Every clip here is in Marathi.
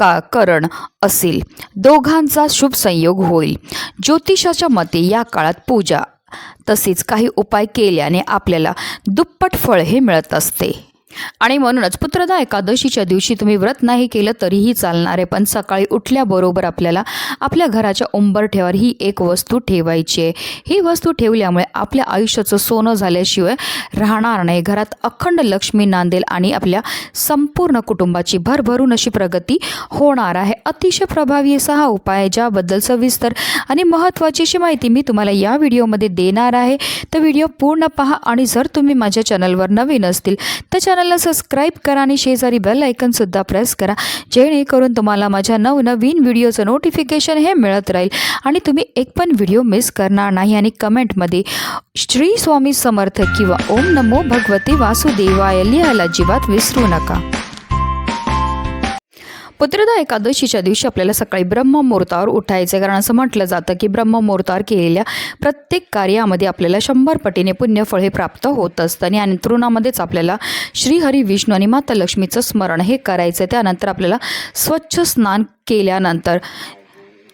का करण असेल. दोघांचा शुभ संयोग होईल. ज्योतिषाच्या मते या काळात पूजा तसेच काही उपाय केल्याने आपल्याला दुप्पट फळ हे मिळत असते. आणि म्हणूनच पुत्रदा एकादशीच्या दिवशी तुम्ही व्रत नाही केलं तरीही चालणार आहे. पण सकाळी उठल्याबरोबर आपल्याला आपल्या घराच्या उंबरठ्यावर ही एक वस्तू ठेवायची आहे. ही वस्तू ठेवल्यामुळे आपल्या आयुष्याचं सोनं झाल्याशिवाय राहणार नाही. घरात अखंड लक्ष्मी नांदेल आणि आपल्या संपूर्ण कुटुंबाची भरभरून अशी प्रगती होणार आहे. अतिशय प्रभावी असा हा उपाय ज्याबद्दल सविस्तर आणि महत्त्वाची अशी माहिती मी तुम्हाला या व्हिडिओमध्ये देणार आहे. तर व्हिडिओ पूर्ण पहा आणि जर तुम्ही माझ्या चॅनलवर नवीन असतील तर चॅनलला सबस्क्राईब करा आणि शेजारी बेल ऐकनसुद्धा प्रेस करा. जेणेकरून तुम्हाला माझ्या नवनवीन व्हिडिओचं नोटिफिकेशन हे मिळत राहील. आणि तुम्ही एक पण व्हिडिओ मिस करणार नाही आणि कमेंटमध्ये श्री स्वामी समर्थ किंवा ओम नमो भगवते वासुदेवाय लिहायला अजिबात विसरू नका. पुत्रदा एकादशीच्या दिवशी आपल्याला सकाळी ब्रह्ममुहूर्तावर उठायचं. आहे कारण असं म्हटलं जातं की ब्रह्ममुहूर्तावर केलेल्या प्रत्येक कार्यामध्ये आपल्याला शंभर पटीने पुण्यफळ हे प्राप्त होत असतं. आणि अंतरुणामध्येच आपल्याला श्रीहरी विष्णू आणि माता लक्ष्मीचं स्मरण हे करायचं. आहे त्यानंतर आपल्याला स्वच्छ स्नान केल्यानंतर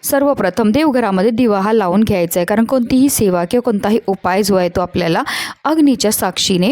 सर्वप्रथम देवघरामध्ये दिवा हा लावून घ्यायचा आहे. कारण कोणतीही सेवा किंवा कोणताही उपाय जो आहे तो आपल्याला अग्नीच्या साक्षीने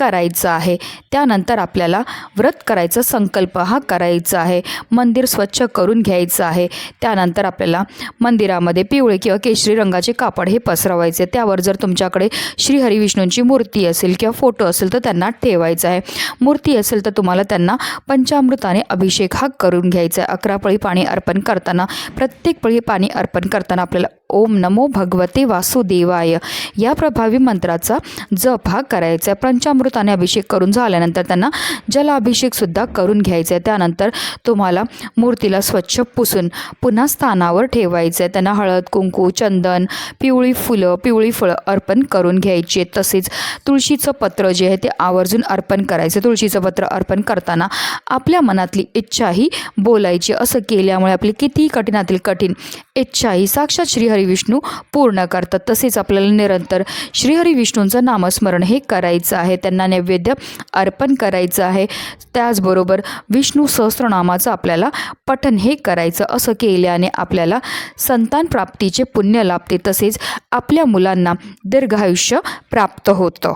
करायचं आहे. त्यानंतर आपल्याला व्रत करायचा संकल्प हा करायचा आहे. मंदिर स्वच्छ करून घ्यायचं आहे. त्यानंतर आपल्याला मंदिरामध्ये पिवळे किंवा केशरी रंगाचे कापड हे पसरवायचे. त्यावर जर तुमच्याकडे श्री हरिविष्णूंची मूर्ती असेल किंवा फोटो असेल तर त्यांना ठेवायचा आहे. मूर्ती असेल तर तुम्हाला त्यांना पंचामृताने अभिषेक हा करून घ्यायचा आहे. अकरा पळी पाणी अर्पण करताना प्रत्येक पळी पाणी अर्पण करताना आपल्याला ओम नमो भगवते वासुदेवाय. या प्रभावी मंत्राचा जप हा करायचा आहे. पंचामृताने अभिषेक करून झाल्यानंतर त्यांना जलाभिषेकसुद्धा करून घ्यायचा आहे. त्यानंतर तुम्हाला मूर्तीला स्वच्छ पुसून पुन्हा स्थानावर ठेवायचं आहे. त्यांना हळद कुंकू चंदन पिवळी फुलं पिवळी फळं अर्पण करून घ्यायची आहेत. तसेच तुळशीचं पत्र जे आहे ते आवर्जून अर्पण करायचं तुळशीचं पत्र अर्पण करताना आपल्या मनातली इच्छाही बोलायची. असं केल्यामुळे आपली कितीही कठीणातील कठीण इच्छाही साक्षात श्रीहरी विष्णू पूर्ण करतात. तसेच आपल्याला निरंतर श्रीहरी विष्णूंचं नामस्मरण हे करायचं आहे. त्यांना नैवेद्य अर्पण करायचं आहे. त्याचबरोबर विष्णू सहस्रनामाचं आपल्याला पठन हे करायचं असं केल्याने आपल्याला संतान प्राप्तीचे पुण्य लाभते. तसेच आपल्या मुलांना दीर्घायुष्य प्राप्त होतं.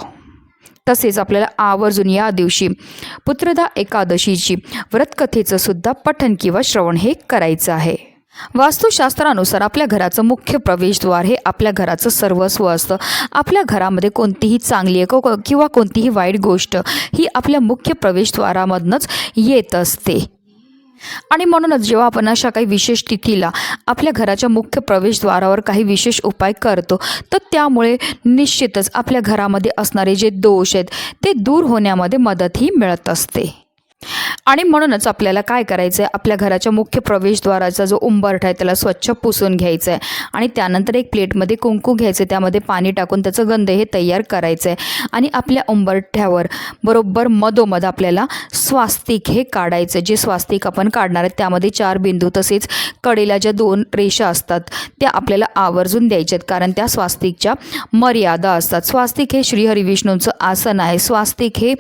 तसेच आपल्याला आवर्जून या दिवशी पुत्रदा एकादशीची व्रतकथेचं सुद्धा पठन किंवा श्रवण हे करायचं आहे. वास्तुशास्त्रानुसार आपल्या घराचं मुख्य प्रवेशद्वार हे आपल्या घराचं सर्वस्व असतं. आपल्या घरामध्ये कोणतीही चांगली आहे किंवा कोणतीही वाईट गोष्ट ही आपल्या मुख्य प्रवेशद्वारामधनंच येत असते. आणि म्हणूनच जेव्हा आपण अशा काही विशेष तिथीला आपल्या घराच्या मुख्य प्रवेशद्वारावर काही विशेष उपाय करतो तर त्यामुळे निश्चितच आपल्या घरामध्ये असणारे जे दोष आहेत ते दूर होण्यामध्ये मदतही मिळत असते. आणि म्हणूनच आपल्याला काय करायचं आहे आपल्या घराच्या मुख्य प्रवेशद्वाराचा जो उंबरठा आहे त्याला स्वच्छ पुसून घ्यायचं आहे आणि त्यानंतर एक प्लेटमध्ये कुंकू घ्यायचं आहे त्यामध्ये पाणी टाकून त्याचं गंध हे तयार करायचं आहे आणि आपल्या उंबरठ्यावर बरोबर मधोमध आपल्याला स्वास्तिक हे काढायचं जे स्वास्तिक आपण काढणार आहेत त्यामध्ये चार बिंदू तसेच कडेला ज्या दोन रेषा असतात त्या आपल्याला आवर्जून द्यायच्या आहेत कारण त्या स्वास्तिकच्या मर्यादा असतात. स्वास्तिक हे श्रीहरिविष्णूंचं आसन आहे. स्वास्तिक हे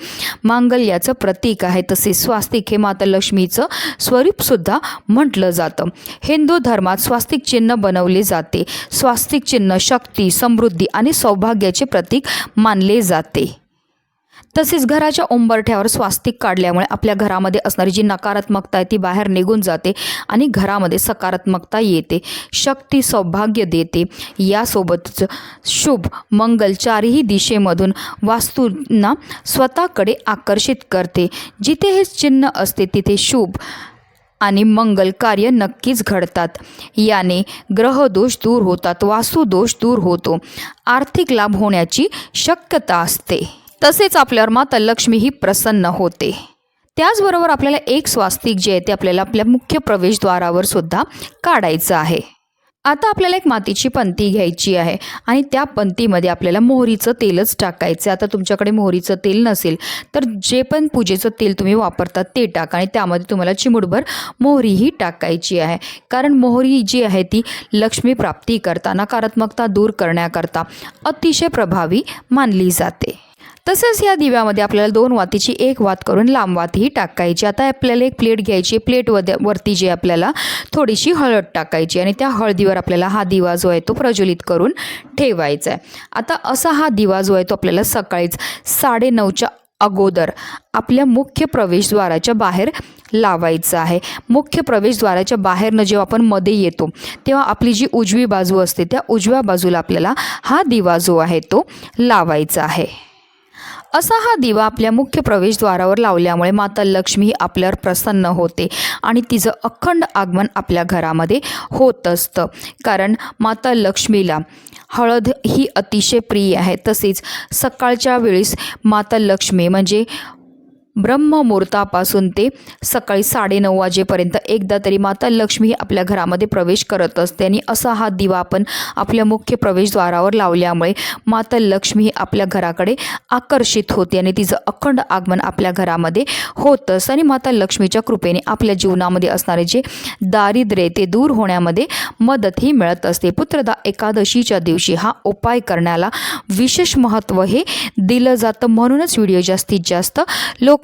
मांगल्याचं प्रतीक आहे. तसेच स्वास्तिक हे माता लक्ष्मीचं स्वरूपसुद्धा म्हटलं जातं. हिंदू धर्मात स्वास्तिक चिन्ह बनवले जाते. स्वास्तिक चिन्ह शक्ती समृद्धी आणि सौभाग्याचे प्रतीक मानले जाते. तसेच घराच्या उंबरठ्यावर स्वास्तिक काढल्यामुळे आपल्या घरामध्ये असणारी जी नकारात्मकता आहे ती बाहेर निघून जाते आणि घरामध्ये सकारात्मकता येते शक्ती सौभाग्य देते. यासोबतच शुभ मंगल चारही दिशेमधून वास्तूंना स्वतःकडे आकर्षित करते. जिथे हे चिन्ह असते तिथे शुभ आणि मंगल कार्य नक्कीच घडतात. याने ग्रहदोष दूर होतात वास्तुदोष दूर होतो. आर्थिक लाभ होण्याची शक्यता असते. तसेच आपल्यावर माता लक्ष्मी ही प्रसन्न होते. त्याचबरोबर आपल्याला एक स्वास्तिक जे आहे ते आपल्याला आपल्या मुख्य प्रवेशद्वारावर सुद्धा काढायचं आहे. आता आपल्याला एक मातीची पंती घ्यायची आहे आणि त्या पंतीमध्ये आपल्याला मोहरीचं तेलच टाकायचं आता तुमच्याकडे मोहरीचं तेल नसेल तर जे पण पूजेचं तेल तुम्ही वापरतात ते टाका आणि त्यामध्ये तुम्हाला चिमुडभर मोहरीही टाकायची आहे. कारण मोहरी जी आहे ती लक्ष्मी प्राप्ती करता नकारात्मकता दूर करण्याकरता अतिशय प्रभावी मानली जाते. तसंच या दिव्यामध्ये आपल्याला दोन वातीची एक वात करून लांब वातही टाकायची. आता आपल्याला एक प्लेट घ्यायची. प्लेट वरती जी आपल्याला थोडीशी हळद टाकायची आणि त्या हळदीवर आपल्याला हा दिवा जो आहे तो प्रज्वलित करून ठेवायचा आहे. आता असा हा दिवा जो आहे तो आपल्याला सकाळीच साडेनऊच्या अगोदर आपल्या मुख्य प्रवेशद्वाराच्या बाहेर लावायचं आहे. मुख्य प्रवेशद्वाराच्या बाहेरनं जेव्हा आपण मध्ये येतो तेव्हा आपली जी उजवी बाजू असते त्या उजव्या बाजूला आपल्याला हा दिवा जो आहे तो लावायचा आहे. असा हा दिवा आपल्या मुख्य प्रवेशद्वारावर लावल्यामुळे माता लक्ष्मी ही आपल्यावर प्रसन्न होते आणि तिचं अखंड आगमन आपल्या घरामध्ये होत असतं. कारण माता लक्ष्मीला हळद ही अतिशय प्रिय आहे. तसेच सकाळच्या वेळेस माता लक्ष्मी म्हणजे ब्रह्ममुहूर्तापासून ते सकाळी साडेनऊ वाजेपर्यंत एकदा तरी माता लक्ष्मी ही आपल्या घरामध्ये प्रवेश करत असते आणि असा हा दिवा आपण आपल्या मुख्य प्रवेशद्वारावर लावल्यामुळे माता लक्ष्मी ही आपल्या घराकडे आकर्षित होते आणि तिचं अखंड आगमन आपल्या घरामध्ये होत असतं आणि माता लक्ष्मीच्या कृपेने आपल्या जीवनामध्ये असणारे जे दारिद्र्य ते दूर होण्यामध्ये मदतही मिळत असते. पुत्रदा एकादशीच्या दिवशी हा उपाय करण्याला विशेष महत्त्व हे दिलं जातं. म्हणूनच व्हिडिओ जास्तीत जास्त लोक